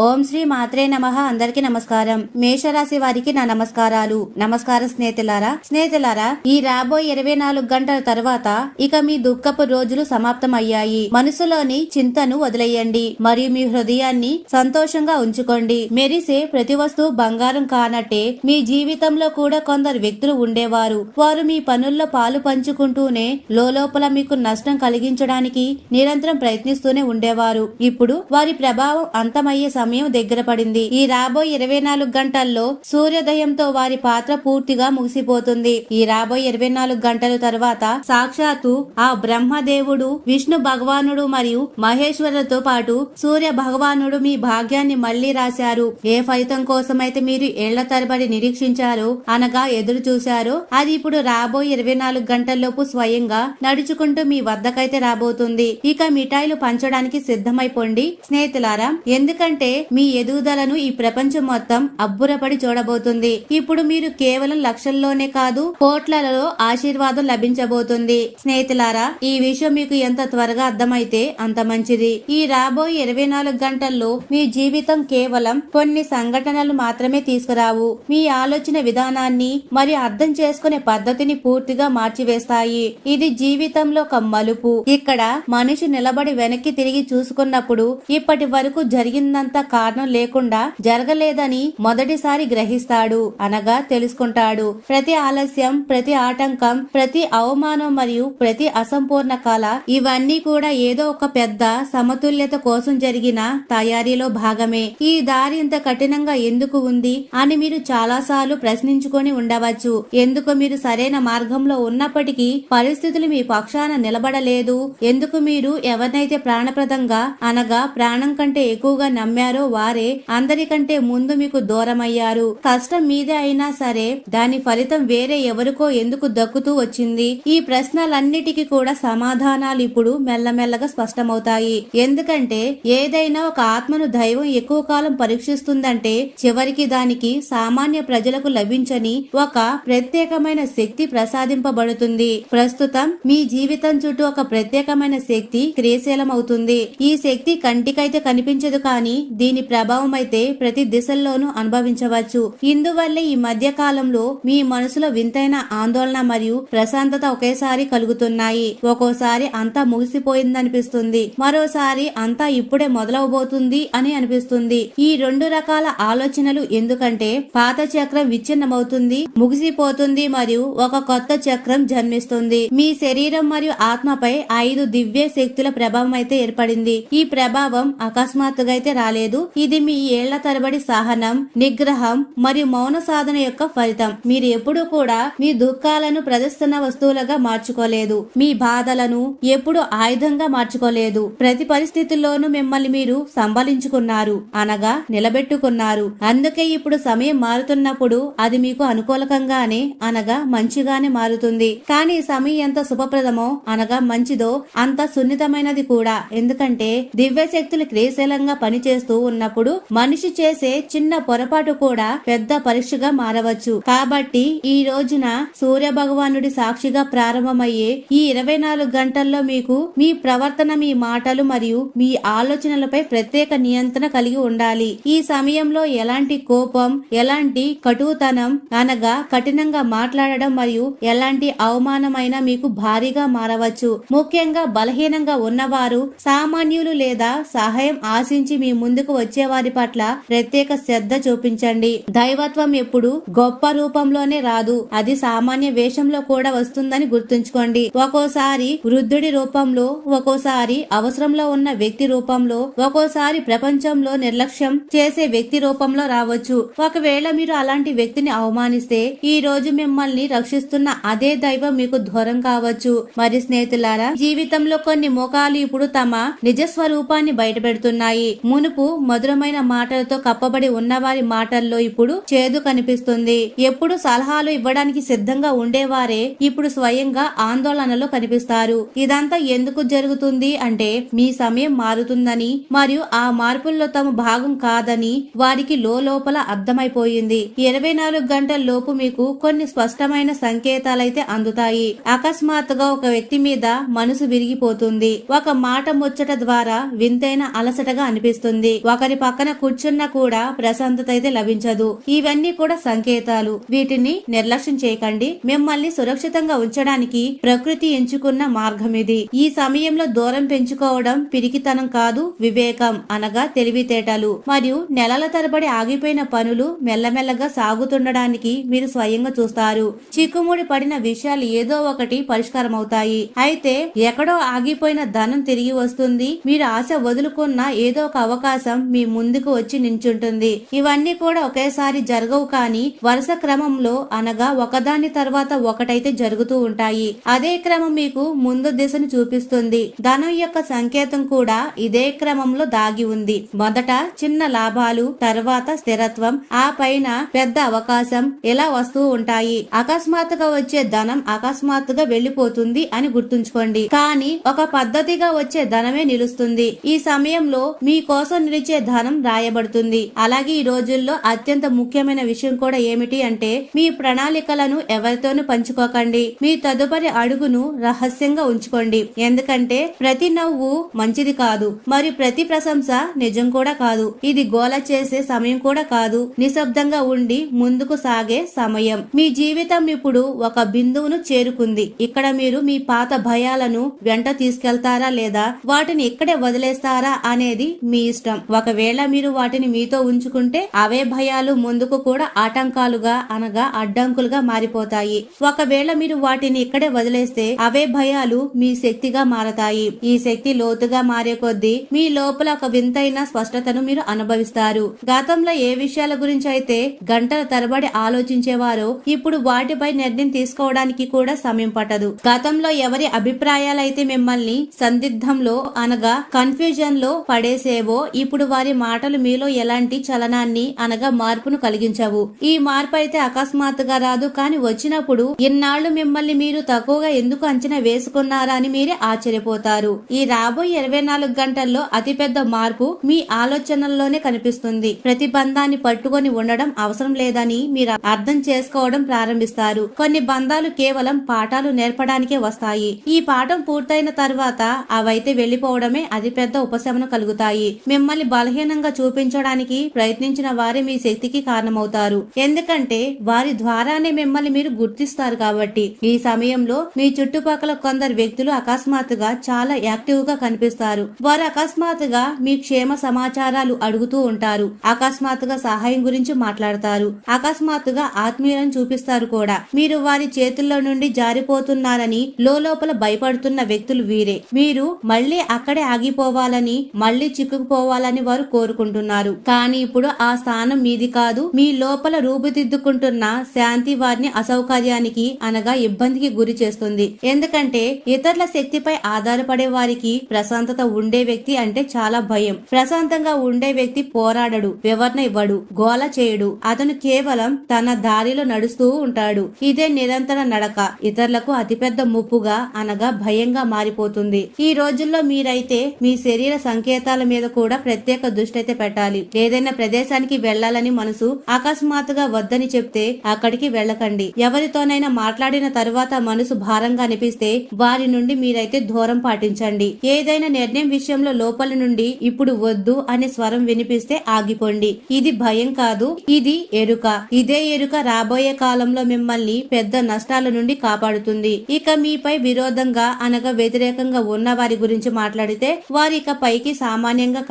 ఓం శ్రీ మాత్రే నమ. అందరికి నమస్కారం. మేషరాశి వారికి నా నమస్కారాలు. నమస్కారం స్నేహితులారా స్నేహితులారా ఈ రాబోయే ఇరవై నాలుగు గంటల తర్వాత ఇక మీ దుఃఖపు రోజులు సమాప్తమయ్యాయి. మనసులోని చింతను వదిలేయండి. మరియు మీ హృదయాన్ని సంతోషంగా ఉంచుకోండి. మెరిసే ప్రతి వస్తువు బంగారం కానట్టే మీ జీవితంలో కూడా కొందరు వ్యక్తులు ఉండేవారు. వారు మీ పనుల్లో పాలు పంచుకుంటూనే లోపల మీకు నష్టం కలిగించడానికి నిరంతరం ప్రయత్నిస్తూనే ఉండేవారు. ఇప్పుడు వారి ప్రభావం అంతమయ్యే సమయం దగ్గర పడింది. ఈ రాబోయే ఇరవై నాలుగు గంటల్లో సూర్యోదయంతో వారి పాత్ర పూర్తిగా ముగిసిపోతుంది. ఈ రాబోయే ఇరవై నాలుగు గంటల తర్వాత సాక్షాత్తు ఆ బ్రహ్మదేవుడు విష్ణు భగవానుడు మరియు మహేశ్వరులతో పాటు సూర్య భగవానుడు మీ భాగ్యాన్ని మళ్ళీ రాశారు. ఏ ఫలితం కోసమైతే మీరు ఏళ్ళ తరబడి నిరీక్షించారో అనగా ఎదురు చూశారో అది ఇప్పుడు రాబోయే ఇరవై నాలుగు గంటల్లోపు స్వయంగా నడుచుకుంటూ మీ వద్దకైతే రాబోతుంది. ఇక మిఠాయిలు పంచడానికి సిద్ధమైపోండి. స్నేహితులారా ఎందుకంటే మీ ఎదుగుదలను ఈ ప్రపంచం మొత్తం అబ్బురపడి చూడబోతుంది. ఇప్పుడు మీరు కేవలం లక్షల్లోనే కాదు కోట్లలో ఆశీర్వాదం లభించబోతుంది. స్నేహితులారా ఈ విషయం మీకు ఎంత త్వరగా అర్థమైతే అంత మంచిది. ఈ రాబోయే ఇరవై నాలుగు గంటల్లో మీ జీవితం కేవలం కొన్ని సంఘటనలు మాత్రమే తీసుకురావు. మీ ఆలోచన విధానాన్ని మరియు అర్థం చేసుకునే పద్ధతిని పూర్తిగా మార్చివేస్తాయి. ఇది జీవితంలో ఒక మలుపు. ఇక్కడ మనిషి నిలబడి వెనక్కి తిరిగి చూసుకున్నప్పుడు ఇప్పటి వరకు జరిగిందంతా కారణం లేకుండా జరగలేదని మొదటిసారి గ్రహిస్తాడు అనగా తెలుసుకుంటాడు. ప్రతి ఆలస్యం ప్రతి ఆటంకం ప్రతి అవమానం మరియు ప్రతి అసంపూర్ణ కళ ఇవన్నీ కూడా ఏదో ఒక పెద్ద సమతుల్యత కోసం జరిగిన తయారీలో భాగమే. ఈ దారి ఇంత కఠినంగా ఎందుకు ఉంది అని మీరు చాలాసార్లు ప్రశ్నించుకొని ఉండవచ్చు. ఎందుకు మీరు సరైన మార్గంలో ఉన్నప్పటికీ పరిస్థితులు మీ పక్షాన నిలబడలేదు. ఎందుకు మీరు ఎవరినైతే ప్రాణప్రదంగా అనగా ప్రాణం కంటే ఎక్కువగా నమ్మారు వారే అందరికంటే ముందు మీకు దూరమయ్యారు. కష్టం మీదే అయినా సరే దాని ఫలితం వేరే ఎవరికో ఎందుకు దక్కుతూ వచ్చింది? ఈ ప్రశ్నలన్నిటికీ కూడా సమాధానాలు ఇప్పుడు మెల్లమెల్లగా స్పష్టమవుతాయి. ఎందుకంటే ఏదైనా ఒక ఆత్మను దైవం ఎక్కువ కాలం పరీక్షిస్తుందంటే చివరికి దానికి సామాన్య ప్రజలకు లభించని ఒక ప్రత్యేకమైన శక్తి ప్రసాదింపబడుతుంది. ప్రస్తుతం మీ జీవితం చుట్టూ ఒక ప్రత్యేకమైన శక్తి క్రియశీలమవుతుంది. ఈ శక్తి కంటికైతే కనిపించదు కానీ దీని ప్రభావం అయితే ప్రతి దిశల్లోనూ అనుభవించవచ్చు. ఇందువల్లే ఈ మధ్య కాలంలో మీ మనసులో వింతైన ఆందోళన మరియు ప్రశాంతత ఒకేసారి కలుగుతున్నాయి. ఒక్కోసారి అంతా ముగిసిపోయిందనిపిస్తుంది. మరోసారి అంతా ఇప్పుడే మొదలవబోతుంది అని అనిపిస్తుంది. ఈ రెండు రకాల ఆలోచనలు ఎందుకంటే పాత చక్రం విచ్ఛిన్నమవుతుంది ముగిసిపోతుంది మరియు ఒక కొత్త చక్రం జన్మిస్తుంది. మీ శరీరం మరియు ఆత్మపై ఐదు దివ్య శక్తుల ప్రభావం అయితే ఏర్పడింది. ఈ ప్రభావం అకస్మాత్తుగా అయితే రాలేదు. ఇది మీ ఏళ్ళ తరబడి సహనం నిగ్రహం మరియు మౌన సాధన యొక్క ఫలితం. మీరు ఎప్పుడూ కూడా మీ దుఃఖాలను ప్రదర్శన వస్తువులుగా మార్చుకోలేదు. మీ బాధలను ఎప్పుడు ఆయుధంగా మార్చుకోలేదు. ప్రతి పరిస్థితుల్లోనూ మిమ్మల్ని మీరు సంబలించుకున్నారు అనగా నిలబెట్టుకున్నారు. అందుకే ఇప్పుడు సమయం మారుతున్నప్పుడు అది మీకు అనుకూలకంగానే అనగా మంచిగానే మారుతుంది. కానీ సమయం ఎంత శుభప్రదమో అనగా మంచిదో అంత సున్నితమైనది కూడా. ఎందుకంటే దివ్య శక్తులు క్రియాశీలంగా పనిచేస్తూ ఉన్నప్పుడు మనిషి చేసే చిన్న పొరపాటు కూడా పెద్ద పరీక్షగా మారవచ్చు. కాబట్టి ఈ రోజున సూర్య భగవానుడి సాక్షిగా ప్రారంభమయ్యే ఈ ఇరవై నాలుగు గంటల్లో మీకు మీ ప్రవర్తన మీ మాటలు మరియు మీ ఆలోచనలపై ప్రత్యేక నియంత్రణ కలిగి ఉండాలి. ఈ సమయంలో ఎలాంటి కోపం ఎలాంటి కటుతనం అనగా కఠినంగా మాట్లాడడం మరియు ఎలాంటి అవమానమైన మీకు భారీగా మారవచ్చు. ముఖ్యంగా బలహీనంగా ఉన్నవారు సామాన్యులు లేదా సహాయం ఆశించి మీ ముందుకు వచ్చే వారి పట్ల ప్రత్యేక శ్రద్ధ చూపించండి. దైవత్వం ఎప్పుడు గొప్ప రూపంలోనే రాదు. అది సామాన్య వేషంలో కూడా వస్తుందని గుర్తుంచుకోండి. ఒక్కోసారి వృద్ధుడి రూపంలో ఒక్కోసారి అవసరంలో ఉన్న వ్యక్తి రూపంలో ఒక్కోసారి ప్రపంచంలో నిర్లక్ష్యం చేసే వ్యక్తి రూపంలో రావచ్చు. ఒకవేళ మీరు అలాంటి వ్యక్తిని అవమానిస్తే ఈ రోజు మిమ్మల్ని రక్షిస్తున్న అదే దైవం మీకు దూరం కావచ్చు. మరి స్నేహితులారా జీవితంలో కొన్ని ముఖాలు ఇప్పుడు తమ నిజ స్వరూపాన్ని బయటపెడుతున్నాయి. మునుపు మధురమైన మాటలతో కప్పబడి ఉన్నవారి మాటల్లో ఇప్పుడు చేదు కనిపిస్తుంది. ఎప్పుడు సలహాలు ఇవ్వడానికి సిద్ధంగా ఉండేవారే ఇప్పుడు స్వయంగా ఆందోళనలో కనిపిస్తారు. ఇదంతా ఎందుకు జరుగుతుంది అంటే మీ సమయం మారుతుందని మరియు ఆ మార్పుల్లో తమ భాగం కాదని వారికి లోపల అర్థమైపోయింది. ఇరవై నాలుగు గంటల లోపు మీకు కొన్ని స్పష్టమైన సంకేతాలైతే అందుతాయి. అకస్మాత్తుగా ఒక వ్యక్తి మీద మనసు విరిగిపోతుంది. ఒక మాట ముచ్చట ద్వారా వింతైన అలసటగా అనిపిస్తుంది. ఒకరి పక్కన కూర్చున్నా కూడా ప్రశాంతత అయితే లభించదు. ఇవన్నీ కూడా సంకేతాలు. వీటిని నిర్లక్ష్యం చేయకండి. మిమ్మల్ని సురక్షితంగా ఉంచడానికి ప్రకృతి ఎంచుకున్న మార్గం ఇది. ఈ సమయంలో దూరం పెంచుకోవడం పిరికితనం కాదు వివేకం అనగా తెలివితేటలు. మరియు నెలల తరబడి ఆగిపోయిన పనులు మెల్లమెల్లగా సాగుతుండడానికి మీరు స్వయంగా చూస్తారు. చిక్కుముడి పడిన విషయాలు ఏదో ఒకటి పరిష్కారం అవుతాయి అయితే ఎక్కడో ఆగిపోయిన ధనం తిరిగి వస్తుంది. మీరు ఆశ వదులుకున్న ఏదో ఒక అవకాశం మీ ముందుకు వచ్చి నించుంటుంది. ఇవన్నీ కూడా ఒకేసారి జరగవు కానీ వరుస క్రమంలో అనగా ఒకదాని తర్వాత ఒకటైతే జరుగుతూ ఉంటాయి. అదే క్రమం మీకు ముందు దిశను చూపిస్తుంది. ధనం యొక్క సంకేతం కూడా ఇదే క్రమంలో దాగి ఉంది. మొదట చిన్న లాభాలు తర్వాత స్థిరత్వం ఆ పైన పెద్ద అవకాశం ఇలా వస్తూ ఉంటాయి. అకస్మాత్తుగా వచ్చే ధనం అకస్మాత్తుగా వెళ్ళిపోతుంది అని గుర్తుంచుకోండి. కానీ ఒక పద్ధతిగా వచ్చే ధనమే నిలుస్తుంది. ఈ సమయంలో మీ కోసం నిలిచి ధనం రాయబడుతుంది. అలాగే ఈ రోజుల్లో అత్యంత ముఖ్యమైన విషయం కూడా ఏమిటి అంటే మీ ప్రణాళికలను ఎవరితోనూ పంచుకోకండి. మీ తదుపరి అడుగును రహస్యంగా ఉంచుకోండి. ఎందుకంటే ప్రతి నవ్వు మంచిది కాదు. మరి ప్రతి ప్రశంస నిజం కూడా కాదు. ఇది గోల చేసే సమయం కూడా కాదు. నిశ్శబ్దంగా ఉండి ముందుకు సాగే సమయం. మీ జీవితం ఇప్పుడు ఒక బిందువును చేరుకుంది. ఇక్కడ మీరు మీ పాత భయాలను వెంట తీసుకెళ్తారా లేదా? వాటిని ఇక్కడే వదిలేస్తారా అనేది మీ ఇష్టం. ఒకవేళ మీరు వాటిని మీతో ఉంచుకుంటే అవే భయాలు ముందుకు కూడా ఆటంకాలుగా అనగా అడ్డంకులుగా మారిపోతాయి. ఒకవేళ మీరు వాటిని ఇక్కడే వదిలేస్తే అవే భయాలు మీ శక్తిగా మారతాయి. ఈ శక్తి లోతుగా మారే కొద్దీ మీ లోపల ఒక వింతైన స్పష్టతను మీరు అనుభవిస్తారు. గతంలో ఏ విషయాల గురించి అయితే గంటల తరబడి ఆలోచించేవారో ఇప్పుడు వాటిపై నిర్ణయం తీసుకోవడానికి కూడా సమయం పట్టదు. గతంలో ఎవరి అభిప్రాయాలైతే మిమ్మల్ని సందిగ్ధంలో అనగా కన్ఫ్యూజన్లో పడేసేవో ఇప్పుడు వారి మాటలు మీలో ఎలాంటి చలనాన్ని అనగా మార్పును కలిగించవు. ఈ మార్పు అయితే అకస్మాత్తుగా రాదు. కానీ వచ్చినప్పుడు ఇన్నాళ్ళు మిమ్మల్ని మీరు తక్కువగా ఎందుకు అంచనా వేసుకున్నారా అని మీరే ఆశ్చర్యపోతారు. ఈ రాబోయే ఇరవై నాలుగు గంటల్లో అతిపెద్ద మార్పు మీ ఆలోచనల్లోనే కనిపిస్తుంది. ప్రతి బంధాన్ని పట్టుకొని ఉండడం అవసరం లేదని మీరు అర్థం చేసుకోవడం ప్రారంభిస్తారు. కొన్ని బంధాలు కేవలం పాఠాలు నేర్పడానికే వస్తాయి. ఈ పాఠం పూర్తయిన తర్వాత అవైతే వెళ్ళిపోవడమే అతిపెద్ద ఉపశమనం కలుగుతాయి. మిమ్మల్ని బలహీనంగా చూపించడానికి ప్రయత్నించిన వారే మీ శక్తికి కారణమవుతారు. ఎందుకంటే వారి ద్వారానే మిమ్మల్ని మీరు గుర్తిస్తారు కాబట్టి. ఈ సమయంలో మీ చుట్టుపక్కల కొందరు వ్యక్తులు అకస్మాత్తుగా చాలా యాక్టివ్గా కనిపిస్తారు. వారు అకస్మాత్తుగా మీ క్షేమ సమాచారాలు అడుగుతూ ఉంటారు. అకస్మాత్తుగా సహాయం గురించి మాట్లాడతారు. అకస్మాత్తుగా ఆత్మీయులను చూపిస్తారు కూడా. మీరు వారి చేతుల్లో నుండి జారిపోతున్నారని లోపల భయపడుతున్న వ్యక్తులు వీరే. మీరు మళ్ళీ అక్కడే ఆగిపోవాలని మళ్ళీ చిక్కుకుపోవాలని వారు కోరుకుంటున్నారు. కానీ ఇప్పుడు ఆ స్థానం మీది కాదు. మీ లోపల రూపుదిద్దుకుంటున్న శాంతి వారిని అసౌకర్యానికి అనగా ఇబ్బందికి గురి చేస్తుంది. ఎందుకంటే ఇతరుల శక్తిపై ఆధారపడే వారికి ప్రశాంతత ఉండే వ్యక్తి అంటే చాలా భయం. ప్రశాంతంగా ఉండే వ్యక్తి పోరాడడు వివరణ ఇవ్వడు గోల చేయడు. అతను కేవలం తన దారిలో నడుస్తూ ఉంటాడు. ఇదే నిరంతర నడక. ఇతరులకు అతిపెద్ద ముప్పుగా అనగా భయంగా మారిపోతుంది. ఈ రోజుల్లో మీరైతే మీ శరీర సంకేతాల మీద కూడా ప్రతి ప్రత్యేక దృష్టి అయితే పెట్టాలి. ఏదైనా ప్రదేశానికి వెళ్ళాలని మనసు అకస్మాత్తుగా వద్దని చెప్తే అక్కడికి వెళ్ళకండి. ఎవరితోనైనా మాట్లాడిన తరువాత మనసు భారంగా అనిపిస్తే వారి నుండి మీరైతే దూరం పాటించండి. ఏదైనా నిర్ణయం విషయంలో లోపల నుండి ఇప్పుడు వద్దు అనే స్వరం వినిపిస్తే ఆగిపోండి. ఇది భయం కాదు ఇది ఎరుక. ఇదే ఎరుక రాబోయే కాలంలో మిమ్మల్ని పెద్ద నష్టాల నుండి కాపాడుతుంది. ఇక మీపై విరోధంగా అనగా వ్యతిరేకంగా ఉన్న వారి గురించి మాట్లాడితే వారి ఇక పైకి సామాన్యంగా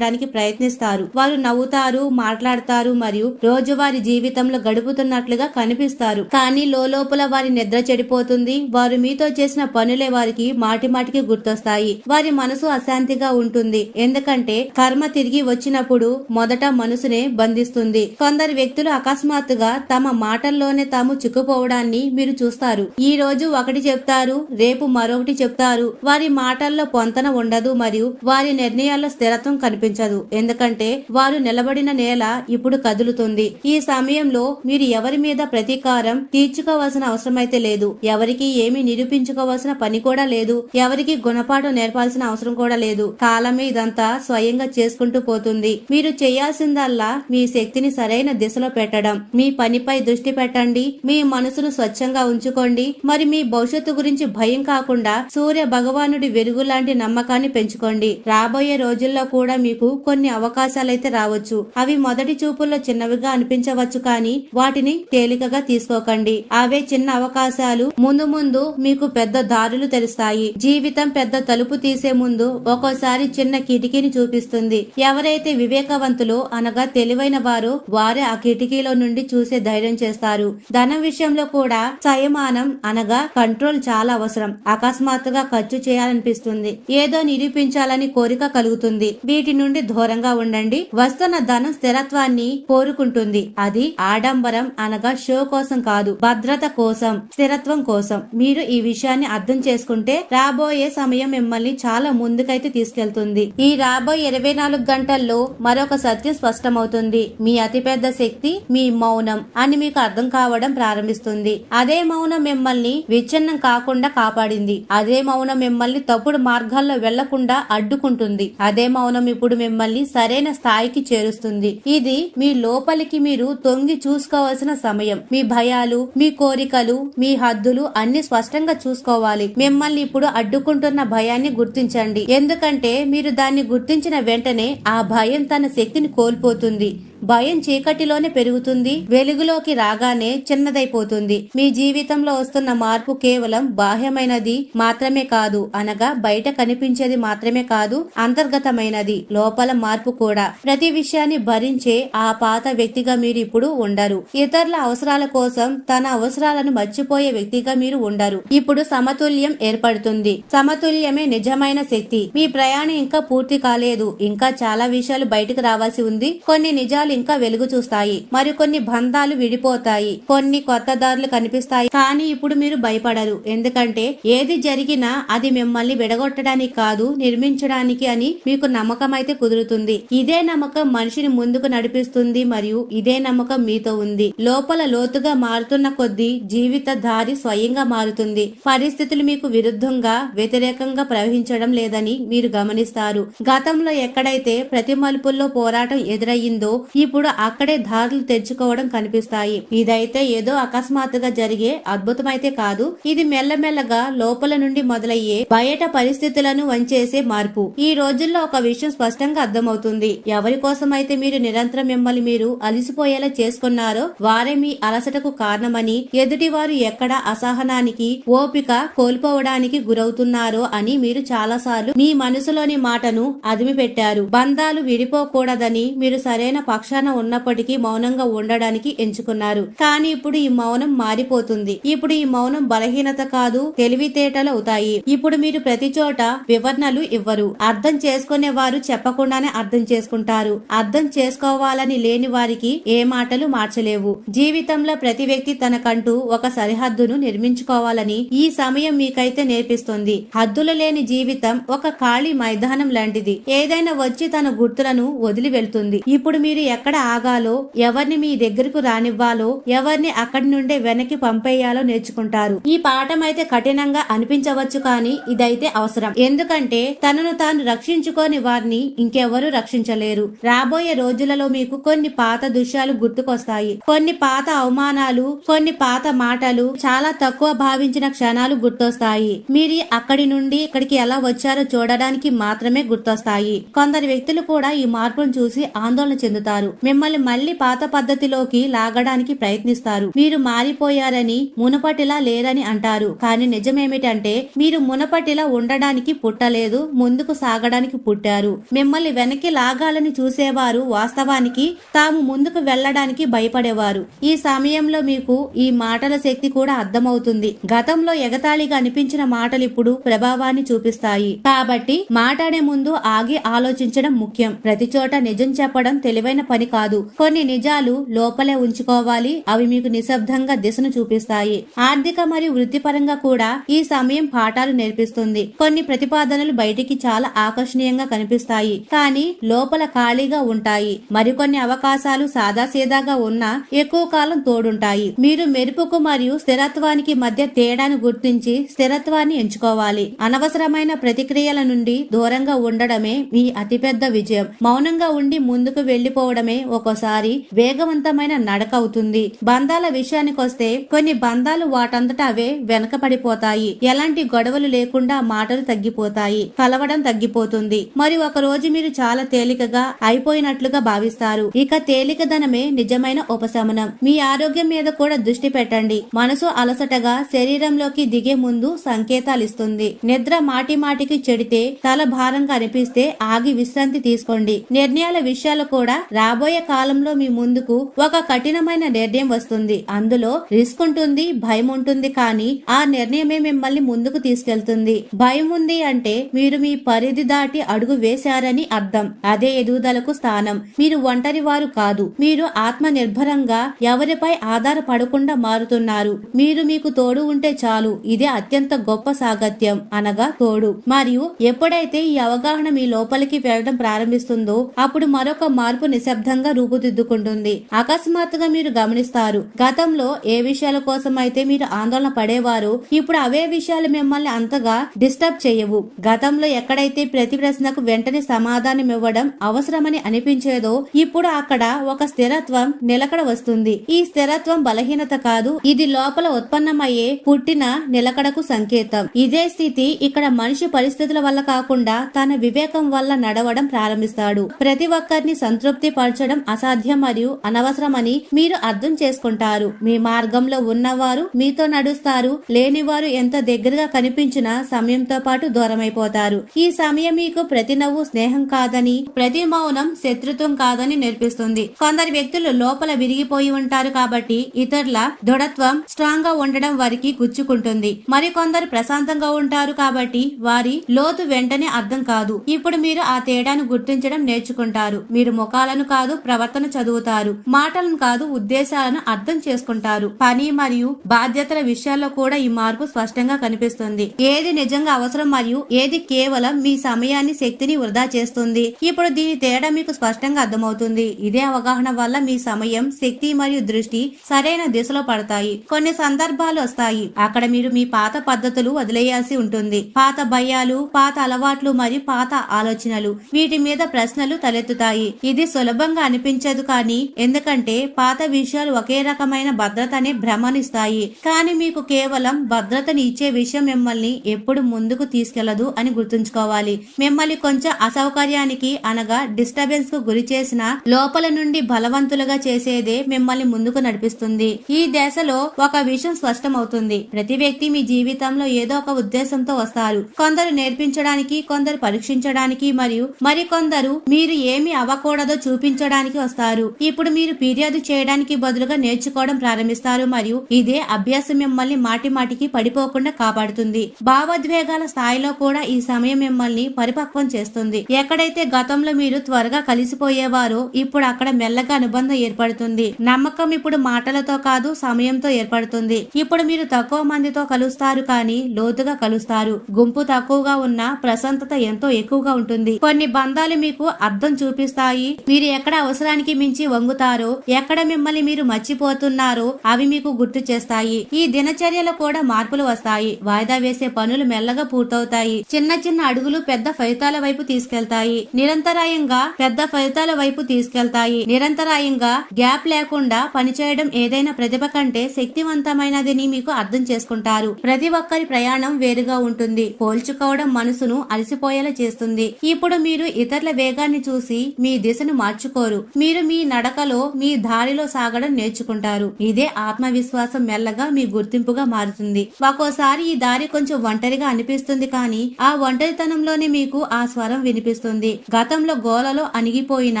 కనిపించడానికి ప్రయత్నిస్తారు. వారు నవ్వుతారు మాట్లాడతారు మరియు రోజువారి జీవితంలో గడుపుతున్నట్లుగా కనిపిస్తారు. కానీ లోపల వారి నిద్ర చెడిపోతుంది. వారు మీతో చేసిన పనులే వారికి మాటి మాటికి గుర్తొస్తాయి. వారి మనసు అశాంతిగా ఉంటుంది. ఎందుకంటే కర్మ తిరిగి వచ్చినప్పుడు మొదట మనసునే బంధిస్తుంది. కొందరు వ్యక్తులు అకస్మాత్తుగా తమ మాటల్లోనే తాము చిక్కుపోవడాన్ని మీరు చూస్తారు. ఈ రోజు ఒకటి చెప్తారు రేపు మరొకటి చెప్తారు. వారి మాటల్లో పొంతన ఉండదు మరియు వారి నిర్ణయాల్లో స్థిరత్వం కనిపించదు. ఎందుకంటే వారు నిలబడిన నేల ఇప్పుడు కదులుతుంది. ఈ సమయంలో మీరు ఎవరి మీద ప్రతీకారం తీర్చుకోవాల్సిన అవసరమైతే లేదు. ఎవరికి ఏమి నిరూపించుకోవాల్సిన పని కూడా లేదు. ఎవరికి గుణపాఠం నేర్పాల్సిన అవసరం కూడా లేదు. కాలమే ఇదంతా స్వయంగా చేసుకుంటూ పోతుంది. మీరు చేయాల్సిందల్లా మీ శక్తిని సరైన దిశలో పెట్టడం. మీ పనిపై దృష్టి పెట్టండి. మీ మనసును స్వచ్ఛంగా ఉంచుకోండి. మరి మీ భవిష్యత్తు గురించి భయం కాకుండా సూర్య భగవానుడి వెలుగు లాంటి నమ్మకాన్ని పెంచుకోండి. రాబోయే రోజుల్లో కూడా మీకు మీకు కొన్ని అవకాశాలైతే రావచ్చు. అవి మొదటి చూపుల్లో చిన్నవిగా అనిపించవచ్చు కానీ వాటిని తేలికగా తీసుకోకండి. అవే చిన్న అవకాశాలు. ముందు ముందు మీకు పెద్ద దారులు తెరుస్తాయి. జీవితం పెద్ద తలుపు తీసే ముందు ఒక్కోసారి చిన్న కిటికీని చూపిస్తుంది. ఎవరైతే వివేకవంతులు అనగా తెలివైన వారు వారే ఆ కిటికీలో నుండి చూసే ధైర్యం చేస్తారు. ధనం విషయంలో కూడా సంయమానం అనగా కంట్రోల్ చాలా అవసరం. అకస్మాత్తుగా ఖర్చు చేయాలనిపిస్తుంది. ఏదో నిరూపించాలని కోరిక కలుగుతుంది. వీటి నుండి దూరంగా ఉండండి. వస్తున్న ధనం స్థిరత్వాన్ని కోరుకుంటుంది. అది ఆడంబరం అనగా షో కోసం కాదు భద్రత కోసం స్థిరత్వం కోసం. మీరు ఈ విషయాన్ని అర్థం చేసుకుంటే రాబోయే సమయం మిమ్మల్ని చాలా ముందుకైతే తీసుకెళ్తుంది. ఈ రాబోయే ఇరవై నాలుగు గంటల్లో మరొక సత్యం స్పష్టమవుతుంది. మీ అతిపెద్ద శక్తి మీ మౌనం అని మీకు అర్థం కావడం ప్రారంభిస్తుంది. అదే మౌనం మిమ్మల్ని విచ్ఛిన్నం కాకుండా కాపాడింది. అదే మౌనం మిమ్మల్ని తప్పుడు మార్గాల్లో వెళ్ళకుండా అడ్డుకుంటుంది. అదే మౌనం ఇప్పుడు మిమ్మల్ని సరైన స్థాయికి చేరుస్తుంది. ఇది మీ లోపలికి మీరు తొంగి చూసుకోవాల్సిన సమయం. మీ భయాలు మీ కోరికలు మీ హద్దులు అన్ని స్పష్టంగా చూసుకోవాలి. మిమ్మల్ని ఇప్పుడు అడ్డుకుంటున్న భయాన్ని గుర్తించండి. ఎందుకంటే మీరు దాన్ని గుర్తించిన వెంటనే ఆ భయం తన శక్తిని కోల్పోతుంది. భయం చీకటిలోనే పెరుగుతుంది. వెలుగులోకి రాగానే చిన్నదైపోతుంది. మీ జీవితంలో వస్తున్న మార్పు కేవలం బాహ్యమైనది మాత్రమే కాదు అనగా బయట కనిపించేది మాత్రమే కాదు అంతర్గతమైనది లోపల మార్పు కూడా. ప్రతి విషయాన్ని భరించే ఆ పాత వ్యక్తిగా మీరు ఇప్పుడు ఉండరు. ఇతరుల అవసరాల కోసం తన అవసరాలను మర్చిపోయే వ్యక్తిగా మీరు ఉండరు. ఇప్పుడు సమతుల్యం ఏర్పడుతుంది. సమతుల్యమే నిజమైన శక్తి. మీ ప్రయాణం ఇంకా పూర్తి కాలేదు. ఇంకా చాలా విషయాలు బయటకు రావాల్సి ఉంది. కొన్ని నిజాలు ఇంకా వెలుగు చూస్తాయి. మరికొన్ని బంధాలు విడిపోతాయి. కొన్ని కొత్త దారులు కనిపిస్తాయి. కానీ ఇప్పుడు మీరు భయపడరు. ఎందుకంటే ఏది జరిగినా అది మిమ్మల్ని విడగొట్టడానికి కాదు నిర్మించడానికి అని మీకు నమ్మకం అయితే కుదురుతుంది. ఇదే నమ్మకం మనిషిని ముందుకు నడిపిస్తుంది మరియు ఇదే నమ్మకం మీతో ఉంది. లోపల లోతుగా మారుతున్న కొద్దీ జీవిత దారి స్వయంగా మారుతుంది. పరిస్థితులు మీకు విరుద్ధంగా వ్యతిరేకంగా ప్రవహించడం లేదని మీరు గమనిస్తారు. గతంలో ఎక్కడైతే ప్రతి మలుపుల్లో పోరాటం ఎదురయ్యిందో ఇప్పుడు అక్కడే దారులు తెచ్చుకోవడం కనిపిస్తాయి. ఇదైతే ఏదో అకస్మాత్తుగా జరిగే అద్భుతమైతే కాదు. ఇది మెల్లమెల్లగా లోపల నుండి మొదలయ్యే బయట పరిస్థితులను వంచేసే మార్పు. ఈ రోజుల్లో ఒక విషయం స్పష్టంగా అర్థమవుతుంది. ఎవరి కోసమైతే మీరు నిరంతరం మిమ్మల్ని మీరు అలిసిపోయేలా చేసుకున్నారో వారే మీ అలసటకు కారణమని ఎదుటివారు ఎక్కడ అసహనానికి ఓపిక కోల్పోవడానికి గురవుతున్నారో అని మీరు చాలాసార్లు మీ మనసులోని మాటను అదిమి పెట్టారు బంధాలు విడిపోకూడదని మీరు సరైన పక్షాన ఉన్నప్పటికీ మౌనంగా ఉండడానికి ఎంచుకున్నారు. కానీ ఇప్పుడు ఈ మౌనం మారిపోతుంది. ఇప్పుడు ఈ మౌనం బలహీనత కాదు తెలివితేటలు అవుతాయి. ఇప్పుడు మీరు ప్రతి చోట వివరణలు ఇవ్వరు. అర్థం చేసుకునే వారు చెప్పకుండానే అర్థం చేసుకుంటారు. అర్థం చేసుకోవాలని లేని వారికి ఏ మాటలు మార్చలేవు. జీవితంలో ప్రతి వ్యక్తి తనకంటూ ఒక సరిహద్దును నిర్మించుకోవాలని ఈ సమయం మీకైతే నేర్పిస్తుంది. హద్దులు లేని జీవితం ఒక ఖాళీ మైదానం లాంటిది. ఏదైనా వచ్చి తన గుర్తులను వదిలి వెళ్తుంది. ఇప్పుడు మీరు ఎక్కడ ఆగాలో ఎవరిని మీ దగ్గరకు రానివ్వాలో ఎవరిని అక్కడి నుండే వెనక్కి పంపేయాలో నేర్చుకుంటారు. ఈ పాఠం అయితే కఠినంగా అనిపించవచ్చు కానీ ఇదైతే అవసరం. ఎందుకంటే తనను తాను రక్షించుకోని వారిని ఇంకెవరూ రక్షించలేరు. రాబోయే రోజులలో మీకు కొన్ని పాత దృశ్యాలు గుర్తుకొస్తాయి. కొన్ని పాత అవమానాలు కొన్ని పాత మాటలు చాలా తక్కువ భావించిన క్షణాలు గుర్తొస్తాయి. మీరు అక్కడి నుండి ఇక్కడికి ఎలా వచ్చారో చూడడానికి మాత్రమే గుర్తొస్తాయి. కొందరు వ్యక్తులు కూడా ఈ మార్పును చూసి ఆందోళన చెందుతారు. మిమ్మల్ని మళ్ళీ పాత పద్ధతిలోకి లాగడానికి ప్రయత్నిస్తారు. మీరు మారిపోయారని మునుపటిలా లేరని అంటారు. కానీ నిజమేమిటంటే మీరు మునపటిలా ఉండడానికి పుట్టలేదు ముందుకు సాగడానికి పుట్టారు. మిమ్మల్ని వెనక్కి లాగాలని చూసేవారు వాస్తవానికి తాము ముందుకు వెళ్ళడానికి భయపడేవారు. ఈ సమయంలో మీకు ఈ మాటల శక్తి కూడా అర్థమవుతుంది. గతంలో ఎగతాళిగా అనిపించిన మాటలు ఇప్పుడు ప్రభావాన్ని చూపిస్తాయి. కాబట్టి మాట్లాడే ముందు ఆగి ఆలోచించడం ముఖ్యం. ప్రతి చోట నిజం చెప్పడం తెలివైన పని కాదు. కొన్ని నిజాలు లోపలే ఉంచుకోవాలి. అవి మీకు నిశ్శబ్దంగా దిశను చూపిస్తాయి. ఆర్థిక మరియు వృత్తిపరంగా కూడా ఈ సమయం పాఠాలు నేర్పిస్తుంది. కొన్ని ప్రతిపాదనలు బయటికి చాలా ఆకర్షణీయంగా కనిపిస్తాయి. కానీ లోపల ఖాళీగా ఉంటాయి. మరికొన్ని అవకాశాలు సాదాసీదాగా ఉన్నా ఎక్కువ కాలం తోడుంటాయి. మీరు మెరుపుకు మరియు స్థిరత్వానికి మధ్య తేడాను గుర్తించి స్థిరత్వాన్ని ఎంచుకోవాలి. అనవసరమైన ప్రతిక్రియల నుండి దూరంగా ఉండడమే మీ అతిపెద్ద విజయం. మౌనంగా ఉండి ముందుకు వెళ్ళిపోవడం నడవడమే ఒక్కోసారి వేగవంతమైన నడక అవుతుంది బంధాల విషయానికొస్తే కొన్ని బంధాలు వాటంతటా అవే వెనకపడిపోతాయి. ఎలాంటి గొడవలు లేకుండా మాటలు తగ్గిపోతాయి. కలవడం తగ్గిపోతుంది. మరి ఒక రోజు మీరు చాలా తేలికగా అయిపోయినట్లుగా భావిస్తారు. ఇక తేలికదనమే నిజమైన ఉపశమనం. మీ ఆరోగ్యం మీద కూడా దృష్టి పెట్టండి. మనసు అలసటగా శరీరంలోకి దిగే ముందు సంకేతాలు ఇస్తుంది నిద్ర మాటి మాటికి చెడితే తల భారంగా అనిపిస్తే ఆగి విశ్రాంతి తీసుకోండి. నిర్ణయాల విషయాలు కూడా రాబోయే కాలంలో మీ ముందుకు ఒక కఠినమైన నిర్ణయం వస్తుంది. అందులో రిస్క్ ఉంటుంది భయం ఉంటుంది కానీ ఆ నిర్ణయమే మిమ్మల్ని ముందుకు తీసుకెళ్తుంది. భయం ఉంది అంటే మీరు మీ పరిధి దాటి అడుగు వేశారని అర్థం. అదే ఎదుగుదలకు స్థానం. మీరు ఒంటరి వారు కాదు. మీరు ఆత్మ నిర్భరంగా ఎవరిపై ఆధారపడకుండా మారుతున్నారు. మీరు మీకు తోడు ఉంటే చాలు. ఇదే అత్యంత గొప్ప సాగత్యం. అనగా తోడు. మరియు ఎప్పుడైతే ఈ అవగాహన మీ లోపలికి వెళ్ళడం ప్రారంభిస్తుందో అప్పుడు మరొక మార్పు నిశ్శబ్దంగా రూపుదిద్దుకుంటుంది. అకస్మాత్తుగా మీరు గమనిస్తారు గతంలో ఏ విషయాల కోసం అయితే మీరు ఆందోళన పడేవారు ఇప్పుడు అవే విషయాలు మిమ్మల్ని అంతగా డిస్టర్బ్ చేయవు. గతంలో ఎక్కడైతే ప్రతి ప్రశ్నకు వెంటనే సమాధానం ఇవ్వడం అవసరమని అనిపించేదో ఇప్పుడు అక్కడ ఒక స్థిరత్వం నిలకడ వస్తుంది. ఈ స్థిరత్వం బలహీనత కాదు ఇది లోపల ఉత్పన్నమయ్యే పుట్టిన నిలకడకు సంకేతం. ఇదే స్థితి ఇక్కడ మనిషి పరిస్థితుల వల్ల కాకుండా తన వివేకం వల్ల నడవడం ప్రారంభిస్తాడు. ప్రతి ఒక్కరిని సంతృప్తి పరచడం అసాధ్యం మరియు అనవసరమని మీరు అర్థం చేసుకుంటారు. మీ మార్గంలో ఉన్నవారు మీతో నడుస్తారు. లేనివారు ఎంత దగ్గరగా కనిపించినా సమయంతో పాటు దూరమైపోతారు. ఈ సమయం మీకు ప్రతి నవ్వు స్నేహం కాదని ప్రతి మౌనం శత్రుత్వం కాదని నేర్పిస్తుంది. కొందరు వ్యక్తులు లోపల విరిగిపోయి ఉంటారు కాబట్టి ఇతరుల దృఢత్వం స్ట్రాంగ్గా ఉండడం వారికి గుచ్చుకుంటుంది. మరి కొందరు ప్రశాంతంగా ఉంటారు కాబట్టి వారి లోతు వెంటనే అర్థం కాదు. ఇప్పుడు మీరు ఆ తేడాను గుర్తించడం నేర్చుకుంటారు. మీరు ముఖాలను కాదు ప్రవర్తన చదువుతారు. మాటలను కాదు ఉద్దేశాలను అర్థం చేసుకుంటారు. పని మరియు బాధ్యతల విషయాల్లో కూడా ఈ మార్పు స్పష్టంగా కనిపిస్తుంది. ఏది నిజంగా అవసరం మరియు ఏది కేవలం మీ సమయాన్ని శక్తిని వృధా చేస్తుంది. ఇప్పుడు దీని తేడా మీకు స్పష్టంగా అర్థమవుతుంది. ఇదే అవగాహన వల్ల మీ సమయం శక్తి మరియు దృష్టి సరైన దిశలో పడతాయి. కొన్ని సందర్భాలు వస్తాయి. అక్కడ మీరు మీ పాత పద్ధతులు వదిలేయాల్సి ఉంటుంది. పాత భయాలు పాత అలవాట్లు మరియు పాత ఆలోచనలు. వీటి మీద ప్రశ్నలు తలెత్తుతాయి. ఇది సులభంగా అనిపించదు కానీ ఎందుకంటే పాత విషయాలు ఒకే రకమైన భద్రతనే భ్రమనిస్తాయి. కానీ మీకు కేవలం భద్రతని ఇచ్చే విషయం మిమ్మల్ని ఎప్పుడు ముందుకు తీసుకెళ్ళదు అని గుర్తుంచుకోవాలి. మిమ్మల్ని కొంచెం అసౌకర్యానికి అనగా డిస్టర్బెన్స్కు గురి చేసిన లోపల నుండి బలవంతులుగా చేసేదే మిమ్మల్ని ముందుకు నడిపిస్తుంది. ఈ దశలో ఒక విషయం స్పష్టమవుతుంది. ప్రతి వ్యక్తి మీ జీవితంలో ఏదో ఒక ఉద్దేశంతో వస్తారు. కొందరు నేర్పించడానికి కొందరు పరీక్షించడానికి మరియు మరికొందరు మీరు ఏమి అవ్వకూడదో చూపించ చూపించడానికి వస్తారు. ఇప్పుడు మీరు ఫిర్యాదు చేయడానికి బదులుగా నేర్చుకోవడం ప్రారంభిస్తారు మరియు ఇదే అభ్యాసం మిమ్మల్ని మాటి మాటికి పడిపోకుండా కాపాడుతుంది. భావోద్వేగాల స్థాయిలో కూడా ఈ సమయం మిమ్మల్ని పరిపక్వం చేస్తుంది. ఎక్కడైతే గతంలో మీరు త్వరగా కలిసిపోయేవారో ఇప్పుడు అక్కడ మెల్లగా అనుబంధం ఏర్పడుతుంది. నమ్మకం ఇప్పుడు మాటలతో కాదు సమయంతో ఏర్పడుతుంది. ఇప్పుడు మీరు తక్కువ మందితో కలుస్తారు కానీ లోతుగా కలుస్తారు. గుంపు తక్కువగా ఉన్న ప్రశాంతత ఎంతో ఎక్కువగా ఉంటుంది. కొన్ని బంధాలు మీకు అర్థం చూపిస్తాయి. మీరు ఎక్కడ అవసరానికి మించి వంగుతారో ఎక్కడ మిమ్మల్ని మీరు మర్చిపోతున్నారో అవి మీకు గుర్తు చేస్తాయి. ఈ దినచర్యలో కూడా మార్పులు వస్తాయి. వాయిదా వేసే పనులు మెల్లగా పూర్తవుతాయి. చిన్న చిన్న అడుగులు పెద్ద ఫలితాల వైపు తీసుకెళ్తాయి. నిరంతరాయంగా పెద్ద ఫలితాల వైపు తీసుకెళ్తాయి. నిరంతరాయంగా గ్యాప్ లేకుండా పనిచేయడం ఏదైనా ప్రతిభ కంటే శక్తివంతమైనదని మీకు అర్థం చేసుకుంటారు. ప్రతి ఒక్కరి ప్రయాణం వేరుగా ఉంటుంది. పోల్చుకోవడం మనసును అలసిపోయేలా చేస్తుంది. ఇప్పుడు మీరు ఇతరుల వేగాన్ని చూసి మీ దిశను మార్చుకోరు మీరు మీ నడకలో మీ దారిలో సాగడం నేర్చుకుంటారు. ఇదే ఆత్మవిశ్వాసం మెల్లగా మీ గుర్తింపుగా మారుతుంది. ఒక్కోసారి ఈ దారి కొంచెం ఒంటరిగా అనిపిస్తుంది కానీ ఆ ఒంటరితనంలోనే మీకు ఆ స్వరం వినిపిస్తుంది. గతంలో గోలలో అణిగిపోయిన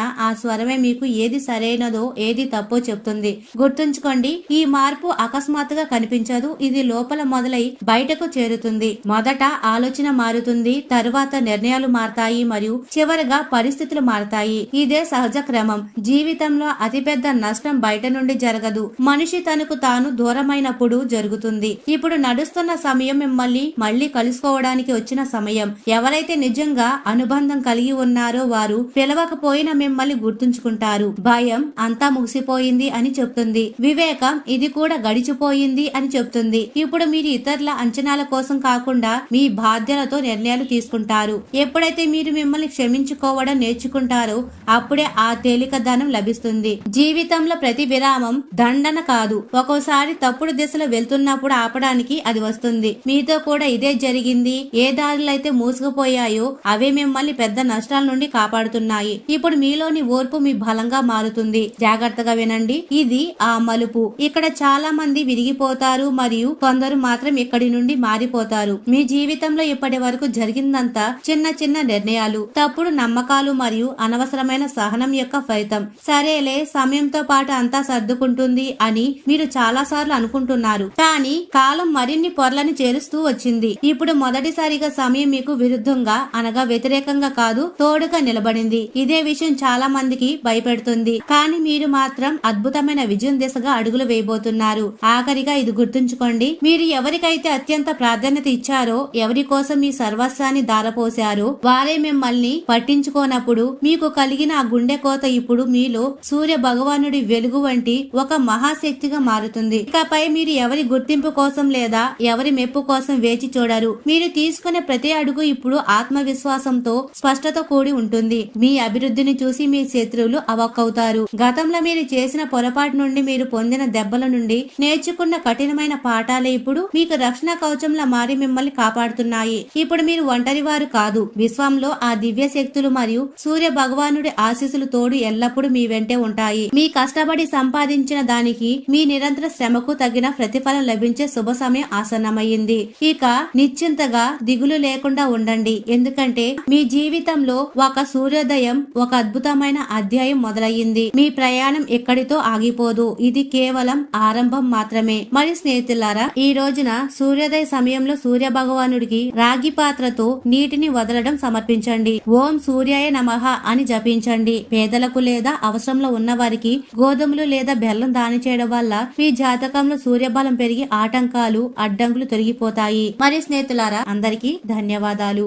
ఆ స్వరమే మీకు ఏది సరైనదో ఏది తప్పో చెప్తుంది. గుర్తుంచుకోండి ఈ మార్పు అకస్మాత్తుగా కనిపించదు. ఇది లోపల మొదలై బయటకు చేరుతుంది. మొదట ఆలోచన మారుతుంది తరువాత నిర్ణయాలు మారతాయి మరియు చివరగా పరిస్థితులు మారతాయి. ఇదే సహజ క్రమం. జీవితంలో అతిపెద్ద నష్టం బయట నుండి జరగదు. మనిషి తనకు తాను దూరమైనప్పుడు జరుగుతుంది. ఇప్పుడు నడుస్తున్న సమయం మిమ్మల్ని మళ్ళీ కలుసుకోవడానికి వచ్చిన సమయం. ఎవరైతే నిజంగా అనుబంధం కలిగి ఉన్నారో వారు పిలవకపోయిన మిమ్మల్ని గుర్తుంచుకుంటారు. భయం అంతా ముగిసిపోయింది అని చెప్తుంది. వివేకం ఇది కూడా గడిచిపోయింది అని చెప్తుంది. ఇప్పుడు మీరు ఇతరుల అంచనాల కోసం కాకుండా మీ బాధ్యతలతో నిర్ణయాలు తీసుకుంటారు. ఎప్పుడైతే మీరు మిమ్మల్ని క్షమించుకోవడం నేర్చుకుంటారో అప్పుడే ఆ తేలిక ధనం లభిస్తుంది. జీవితంలో ప్రతి విరామం దండన కాదు. ఒక్కోసారి తప్పుడు దిశలో వెళ్తున్నప్పుడు ఆపడానికి అది వస్తుంది. మీతో కూడా ఇదే జరిగింది. ఏ దారులైతే మూసుకుపోయాయో అవే మిమ్మల్ని పెద్ద నష్టాల నుండి కాపాడుతున్నాయి. ఇప్పుడు మీలోని ఓర్పు మీ బలంగా మారుతుంది. జాగ్రత్తగా వినండి. ఇది ఆ మలుపు. ఇక్కడ చాలా మంది విరిగిపోతారు మరియు కొందరు మాత్రం ఇక్కడి నుండి మారిపోతారు. మీ జీవితంలో ఇప్పటి వరకు జరిగిందంతా చిన్న చిన్న నిర్ణయాలు తప్పుడు నమ్మకాలు మరియు అనవసరమైన సహనం యొక్క ఫలితం. సరేలే సమయంతో పాటు అంతా సర్దుకుంటుంది అని మీరు చాలా సార్లు అనుకుంటున్నారు. కానీ కాలం మరిన్ని పొరలని చేరుస్తూ వచ్చింది. ఇప్పుడు మొదటిసారిగా సమయం మీకు విరుద్ధంగా అనగా వ్యతిరేకంగా కాదు తోడుగా నిలబడింది. ఇదే విషయం చాలా మందికి భయపెడుతుంది. కానీ మీరు మాత్రం అద్భుతమైన విజయం దిశగా అడుగులు వేయబోతున్నారు. ఆఖరిగా ఇది గుర్తుంచుకోండి మీరు ఎవరికైతే అత్యంత ప్రాధాన్యత ఇచ్చారో ఎవరి కోసం మీ సర్వస్వాన్ని దారపోశారో వారే మిమ్మల్ని పట్టించుకోనప్పుడు మీకు కలిగిన ఆ గుండె కోత ఇప్పుడు మీలో సూర్య భగవానుడి వెలుగు వంటి ఒక మహాశక్తిగా మారుతుంది. ఇకపై మీరు ఎవరి గుర్తింపు కోసం లేదా ఎవరి మెప్పు కోసం వేచి చూడరు. మీరు తీసుకునే ప్రతి అడుగు ఇప్పుడు ఆత్మవిశ్వాసంతో స్పష్టత కూడి ఉంటుంది. మీ అభివృద్ధిని చూసి మీ శత్రువులు అవక్కవుతారు. గతంలో మీరు చేసిన పొరపాటు నుండి మీరు పొందిన దెబ్బల నుండి నేర్చుకున్న కఠినమైన పాఠాలే ఇప్పుడు మీకు రక్షణ కవచంలా మారి మిమ్మల్ని కాపాడుతున్నాయి. ఇప్పుడు మీరు ఒంటరి వారు కాదు. విశ్వంలో ఆ దివ్య శక్తులు మరియు సూర్య భగవానుడి ఆశీస్సులు తోడు ఎల్లప్పుడూ మీ వెంటే ఉంటాయి. మీ కష్టపడి సంపాదించిన దానికి మీ నిరంతర శ్రమకు తగిన ప్రతిఫలం లభించే శుభ సమయం ఆసన్నమైంది. ఇక నిశ్చింతగా దిగులు లేకుండా ఉండండి. ఎందుకంటే మీ జీవితంలో ఒక సూర్యోదయం ఒక అద్భుతమైన అధ్యాయం మొదలయ్యింది. మీ ప్రయాణం ఎక్కడితో ఆగిపోదు. ఇది కేవలం ఆరంభం మాత్రమే. మరి స్నేహితులారా ఈ రోజున సూర్యోదయ సమయంలో సూర్య భగవానుడికి రాగి పాత్రతో నీటిని వదలడం సమర్పించండి. ఓం సూర్యాయ నమః అని జపించండి. పేదలకు లేదా అవసరంలో ఉన్న వారికి గోధుమలు లేదా బెల్లం దాని చేయడం వల్ల మీ జాతకంలో సూర్యబలం పెరిగి ఆటంకాలు అడ్డంకులు తొలగిపోతాయి. మరి స్నేహితులారా అందరికీ ధన్యవాదాలు.